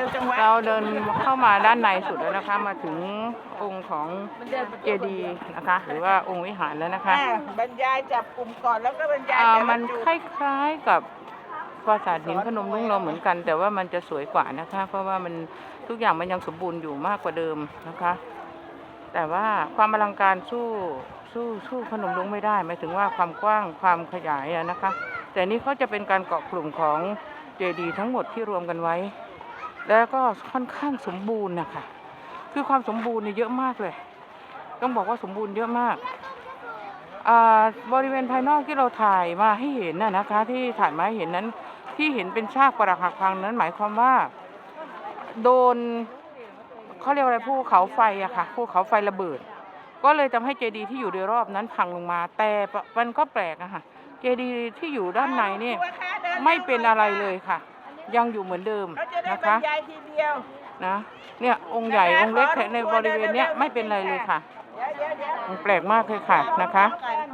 ร็วจังวะเราเดินเข้ามาด้านในสุดแล้วนะคะ มาถึงองค์ของเจดีย์นะคะ หรือว่าองค์วิหารแล้วนะคะอ่าบรรยายจับกลุ่มก่อนแล้วก็บรรยายอ่าแต่ละมันจุดคล้ายๆกับปราสาทหินพนมรุ้งเราเหมือนกัน แต่ว่ามันจะสวยกว่านะคะ เพราะว่ามันทุกอย่างมันยังสมบูรณ์อยู่มากกว่าเดิมนะคะ แต่ว่าความอลังการสู้สู้สู้พนมรุ้งไม่ได้หมายถึงว่าความกว้างความขยายอะนะคะ แต่นี่เขาจะเป็นการเกาะกลุ่มของเจดีย์ทั้งหมดที่รวมกันไว้ แล้วก็ค่อนข้างสมบูรณ์นะคะคือความสมบูรณ์เนี่ยเยอะมากเลย ต้องบอกว่าสมบูรณ์เยอะมากอ่าบริเวณภายนอกที่เราถ่ายมาให้เห็นน่ะนะคะ ที่ถ่ายมาให้เห็นนั้น ที่เห็นเป็นซากปรักหักพังนั้นหมายความว่าโดนเขาเรียกอะไรภูเขาไฟอะค่ะภูเขาไฟระเบิด ก็เลยทำให้เจดีย์ที่อยู่โดยรอบนั้นพังลงมา แต่มันก็แปลกอะค่ะเจดีย์ที่อยู่ด้านในนี่ไม่เป็นอะไรเลยค่ะ ยังอยู่เหมือนเดิมเราจะได้นะบรคะรยายทีเดียว นะเนี่ยองค์ใหญ่องค์เล็กในบริเวณเนี้ยไม่เป็นไรเลยค่ะ เดี๋ยวเดี๋ยวเดี๋ยว มันแปลกมากเลยค่ะนะคะเอากัน